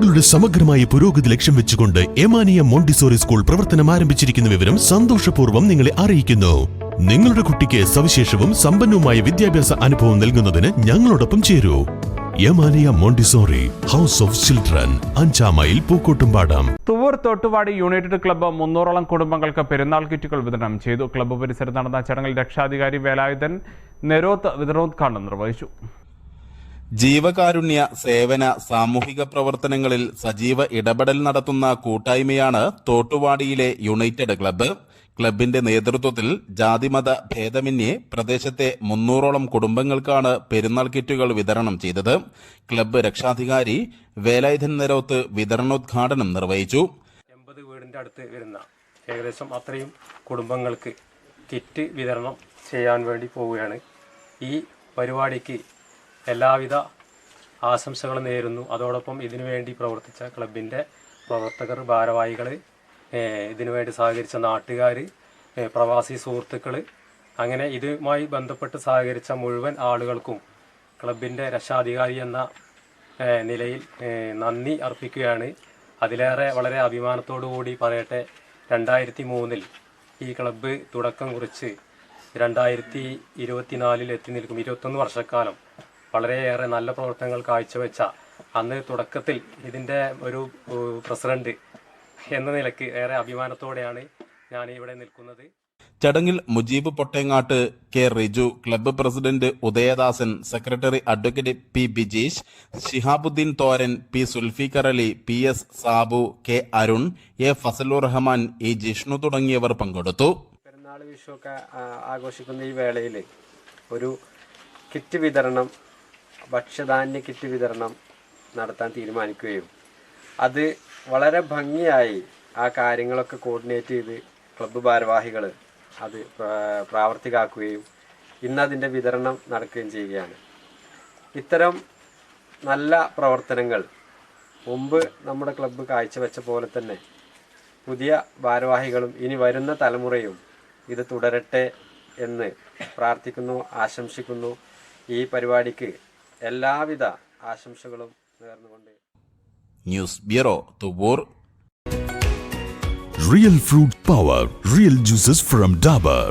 കുട്ടികളുടെ സമഗ്രമായ പുരോഗതി ലക്ഷ്യം വെച്ചുകൊണ്ട് എമാനിയ മോണ്ടിസോറി സ്കൂൾ പ്രവർത്തനം ആരംഭിച്ചിരിക്കുന്ന വിവരം സന്തോഷപൂർവം നിങ്ങളെ അറിയിക്കുന്നു. നിങ്ങളുടെ കുട്ടിക്ക് സവിശേഷവും സമ്പന്നവുമായ വിദ്യാഭ്യാസ അനുഭവം നൽകുന്നതിന് ഞങ്ങളോടൊപ്പം ചേരൂ. Yamaniya Montessori house of children അഞ്ചാം mile Pookkottumpadam. Thuvvur Thottuvadi united club മുന്നൂറോളം കുടുംബങ്ങൾക്ക് പെരുന്നാൾ കിറ്റുകൾ വിതരണം ചെയ്തു. ക്ലബ്ബ് പരിസരത്ത് നടന്ന ചടങ്ങിൽ രക്ഷാധികാരി വേലായുധൻ നെരോത്ത് വിതരണോദ്ഘാടനം നിർവഹിച്ചു. ജീവകാരുണ്യ സേവന സാമൂഹിക പ്രവർത്തനങ്ങളിൽ സജീവ ഇടപെടൽ നടത്തുന്ന കൂട്ടായ്മയാണ് തോട്ടുവാടിയിലെ യുണൈറ്റഡ് ക്ലബ്ബ്. ക്ലബിന്റെ നേതൃത്വത്തിൽ ജാതിമത ഭേദമന്യേ പ്രദേശത്തെ മുന്നൂറോളം കുടുംബങ്ങൾക്കാണ് പെരുന്നാൾ കിറ്റുകൾ വിതരണം ചെയ്തത്. ക്ലബ്ബ് രക്ഷാധികാരി വേലായുധൻ നിരോത്ത് വിതരണോദ്ഘാടനം നിർവഹിച്ചു. എൺപത് വീടിന്റെ അടുത്ത് വരുന്ന ഏകദേശം അത്രയും കുടുംബങ്ങൾക്ക് കിറ്റ് വിതരണം ചെയ്യാൻ വേണ്ടി പോവുകയാണ്. ഈ പരിപാടിക്ക് എല്ലാവിധ ആശംസകളും നേരുന്നു. അതോടൊപ്പം ഇതിനു വേണ്ടി പ്രവർത്തിച്ച ക്ലബിന്റെ പ്രവർത്തകർ ഭാരവാഹികൾ ഇതിനുവേണ്ടി സഹകരിച്ച നാട്ടുകാർ പ്രവാസി സുഹൃത്തുക്കൾ അങ്ങനെ ഇതുമായി ബന്ധപ്പെട്ട് സഹകരിച്ച മുഴുവൻ ആളുകൾക്കും ക്ലബിന്റെ രക്ഷാധികാരി എന്ന നിലയിൽ നന്ദി അർപ്പിക്കുകയാണ്. അതിലേറെ വളരെ അഭിമാനത്തോടു കൂടി പറയട്ടെ രണ്ടായിരത്തി മൂന്നിൽ ഈ ക്ലബ്ബ് തുടക്കം കുറിച്ച് രണ്ടായിരത്തി ഇരുപത്തിനാലിൽ എത്തി നിൽക്കും. ഇരുപത്തൊന്ന് വർഷക്കാലം വളരെയേറെ നല്ല പ്രവർത്തനങ്ങൾ കാഴ്ചവെച്ച അന്ന് തുടക്കത്തിൽ ഇതിന്റെ ഒരു പ്രസിഡന്റ് എന്ന നിലയ്ക്ക് ഏറെ അഭിമാനത്തോടെയാണ് ഞാൻ ഇവിടെ നിൽക്കുന്നത്. ചടങ്ങിൽ Mujeeb Pottengatt K Riju club president Udayadasan secretary advocate P Bijeesh Shihabuddin Thoran P Sulfikar Ali P S Sabu K Arun A Fasalur Rahman E Jishnu തുടങ്ങിയവർ പങ്കെടുത്തു. പെരുന്നാൾ വിഷുവൊക്കെ ആഘോഷിക്കുന്ന ഈ വേളയിൽ ഒരു കിറ്റ് വിതരണം ഭക്ഷ്യധാന്യ കിറ്റ് വിതരണം നടത്താൻ തീരുമാനിക്കുകയും അത് വളരെ ഭംഗിയായി ആ കാര്യങ്ങളൊക്കെ കോർഡിനേറ്റ് ചെയ്ത് ക്ലബ്ബ് ഭാരവാഹികൾ അത് പ്രാ- പ്രാവർത്തികമാക്കുകയും ഇന്നതിന്റെ വിതരണം നടക്കുകയും ചെയ്യുകയാണ്. ഇത്തരം നല്ല പ്രവർത്തനങ്ങൾ മുമ്പ് നമ്മുടെ ക്ലബ്ബ് കാഴ്ചവെച്ച പോലെ തന്നെ പുതിയ ഭാരവാഹികളും ഇനി വരുന്ന തലമുറയും ഇത് തുടരട്ടെ എന്ന് പ്രാർത്ഥിക്കുന്നു ആശംസിക്കുന്നു. ഈ പരിപാടിക്ക് എല്ലാവിധ ആശംസകളും നേർന്നുകൊണ്ട് news bureau Thuvvur Real fruit power, real juices from Dabur.